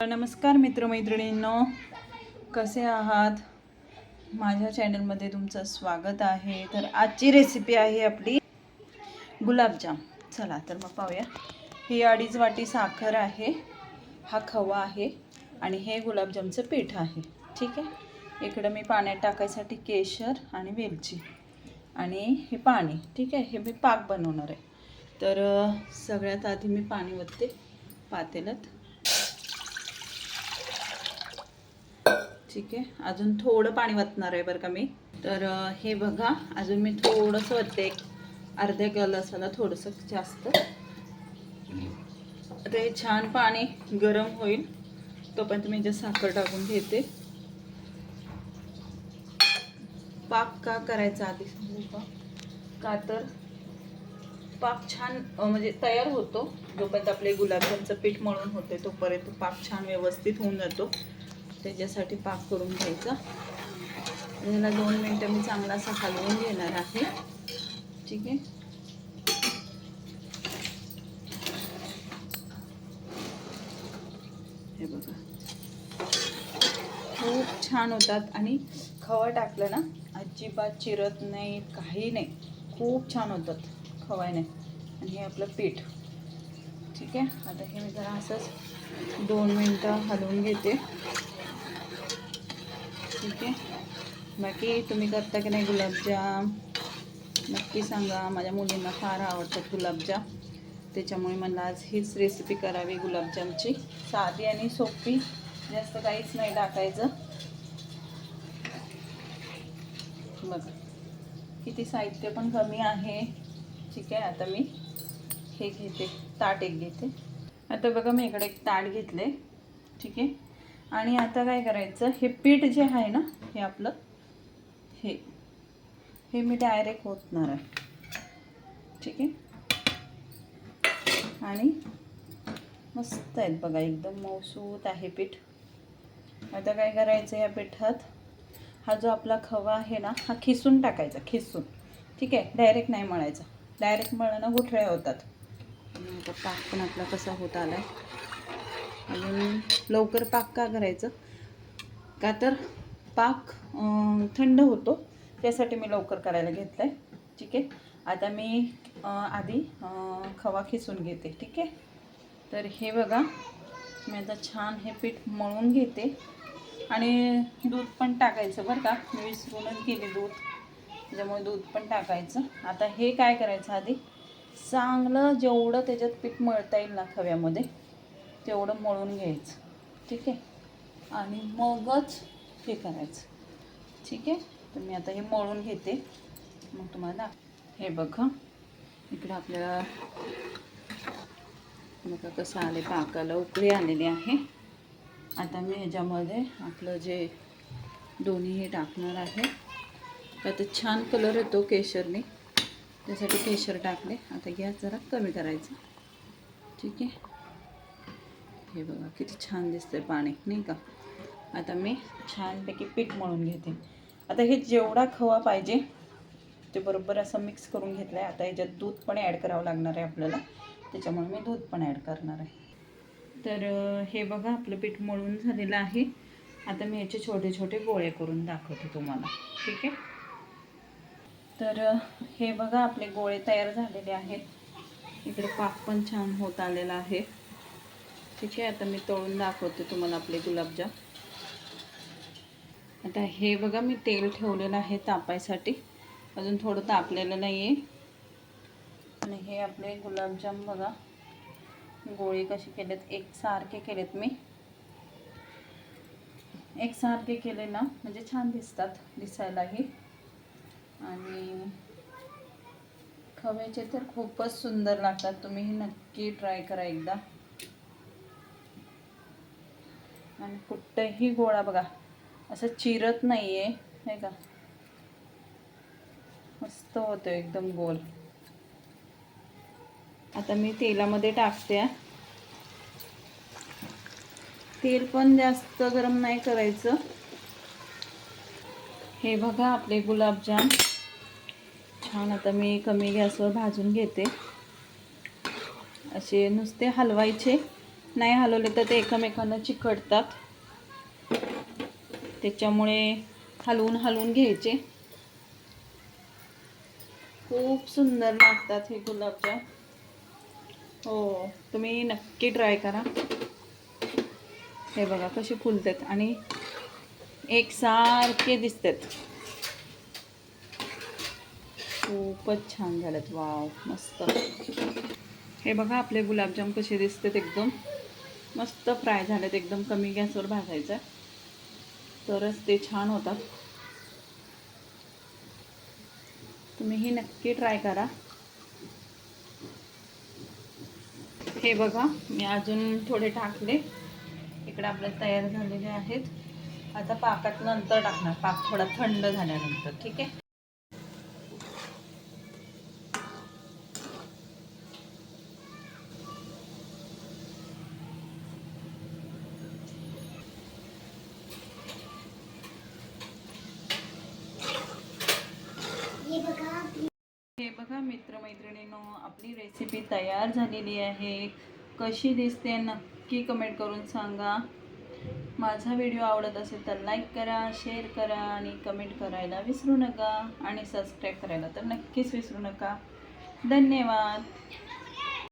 नमस्कार मित्रमैत्रिणींनो कसे आहात? माझ्या चॅनलमध्ये तुमचं स्वागत आहे. तर आजची रेसिपी आहे आपली गुलाबजाम. चला तर मग पाहूया. ही अडीच वाटी साखर आहे. हा खवा आहे आणि हे गुलाबजामचं पीठ आहे. ठीक आहे? इकडं मी पाण्यात टाकायसाठी केशर आणि वेलची आणि हे पाणी. ठीक आहे? हे मी पाक बनवणार आहे. तर सगळ्यात आधी मी पाणी ओतते. पातेलत ठीक आहे. अजून थोडं पाणी वतणार आहे बरं का मी. तर हे बघा अजून मी थोडंसं वतते एक अर्ध्या ग्लासाला थोडंसं जास्त. आता हे छान पाणी गरम होईल. तोपर्यंत मी जे साखर टाकून घेते. पाक का करायचा आधी सांगू का? का तर पाक छान म्हणजे तयार होतो. जोपर्यंत आपले गुलाबजामचं पीठ मळून होते तोपर्यंत पाक छान व्यवस्थित होऊन जातो. त्याच्यासाठी पाक करून घ्यायचा. याला दोन मिनटं मी चांगला असा हलवून घेणार आहे. ठीक आहे? हे बघा. खूप छान होतात आणि खवा टाकलं ना अजिबात चिरत नाही काही नाही. खूप छान होतात खवायने. आणि हे आपलं पीठ. ठीक आहे? आता हे मी जरा असंच दोन मिनटं हलवून घेते. ठीक आहे. बाकी तुम्ही करता की नाही गुलाबजाम? नक्की सांगा. माझ्या मुलींना फार आवडतात गुलाबजाम. त्याच्यामुळे मला आज हीच रेसिपी करावी गुलाबजामची. साधी आणि सोपी. जास्त काहीच नाही टाकायचं. बघा. किती साहित्य पण कमी आहे. ठीक आहे आता मी हे घेते. ताट एक घेते. आता बघा मी इकडे एक ताट घेतले. ठीक आहे. आणि आता काय करायचं? हे पीठ जे आहे ना हे आपलं हे हे मी डायरेक्ट ओतणार आहे. ठीक आहे? आणि मस्त आहेत बघा एकदम मौसूत आहे पीठ. आता काय करायचं या पिठात? हा जो आपला खवा आहे ना हा खिसून टाकायचा खिसून. ठीक आहे? डायरेक्ट नाही मळायचा. डायरेक्ट मळणं ना गुठळ्या होतात. आता पाक पण आपला कसा होत आला आहे अजून लवकर पाक का करायचं? का तर पाक थंड होतो. त्यासाठी मी लवकर करायला घेतलं आहे ठीक आहे? आता मी आधी खवा खिसून घेते. ठीक आहे? तर हे बघा मी आता छान हे पीठ मळून घेते. आणि दूध पण टाकायचं बरं का. मी विसरूनच गेले दूध. त्याच्यामुळे दूध पण टाकायचं. आता हे काय करायचं आधी? चांगलं जेवढं त्याच्यात पीठ मळता येईल ना खव्यामध्ये तेवढं मळून घ्यायचं. ठीक आहे? आणि मगच हे करायचं. ठीक आहे? तर मी आता हे मळून घेते. मग तुम्हाला हे बघा. इकडं आपल्याला बघा कसं आले पाकाला उकळी आलेली आहे. आता मी ह्याच्यामध्ये आपलं जे दोन्ही हे टाकणार आहे. आता छान कलर येतो केशरने. त्यासाठी केशर टाकले. आता गॅस जरा कमी करायचा. ठीक आहे? हे बघा किती छान दिसतंय पाणी नाही का? आता मी छानपैकी पीठ मळून घेते. आता हे जेवढा खवा पाहिजे ते बरोबर असं मिक्स करून घेतलं आहे आता ह्याच्यात दूध पण ॲड करावं लागणार आहे आपल्याला. त्याच्यामुळे मी दूध पण ॲड करणार आहे. तर हे बघा आपलं पीठ मळून झालेलं आहे. आता मी याचे छोटे छोटे गोळे करून दाखवते तुम्हाला. ठीक आहे? तर हे बघा आपले गोळे तयार झालेले आहेत. इकडे पाक पण छान होत आलेला आहे. ठीक आहे आता मी तळून दाखवते तुम्हाला आपले गुलाबजाम. आता हे बघा मी तेल ठेवलेलं आहे तापायसाठी. अजून थोडं तापलेलं नाही आहे आणि हे आपले गुलाबजाम बघा. गोळे कसे केलेत एक सारखे केलेत मी. एक सारखे केले ना म्हणजे छान दिसतात दिसायलाही. आणि खव्याचे तर खूपच सुंदर लागतात तुम्ही हे नक्की ट्राय करा एकदा. आणि कुठंही गोळा बघा. असं चिरत नाही आहे नाही का? मस्त होतं एकदम गोल. आता मी तेलामध्ये टाकते. तेल पण जास्त गरम नाही करायचं. हे बघा आपले गुलाबजाम. छान आता मी कमी गॅसवर भाजून घेते. असे नुसते हलवायचे. नाही हलवले तर ते एकमेकांना चिकटतात. त्याच्यामुळे हलवून हलवून घ्यायचे. खूप सुंदर लागतात हे गुलाबजाम. हो तुम्ही नक्की ट्राय करा. हे बघा कसे फुलतात आणि एकसारखे दिसतात. खूपच छान झालेत. वाव मस्त. हे बघा आपले गुलाबजाम कसे दिसतात एकदम. मस्त फ्राय झालेत एकदम कमी गॅसवर भाजायचं. तरच ते छान होतात. तुम्हीही नक्की ट्राय करा. हे बघा मी अजून थोडे टाकले. इकडे आपले तयार झालेले आहेत. आता पाकात नंतर टाकणार. पाक थोडा थंड झाल्यानंतर ठीक आहे हे मैत्रिणींनो आपली रेसिपी तयार झालेली आहे. कशी दिसते नक्की कमेंट करून सांगा. माझा व्हिडिओ आवडत असेल तर लाईक करा शेअर करा आणि कमेंट करायला विसरू नका आणि सबस्क्राईब करायला तर नक्कीच विसरू नका. धन्यवाद.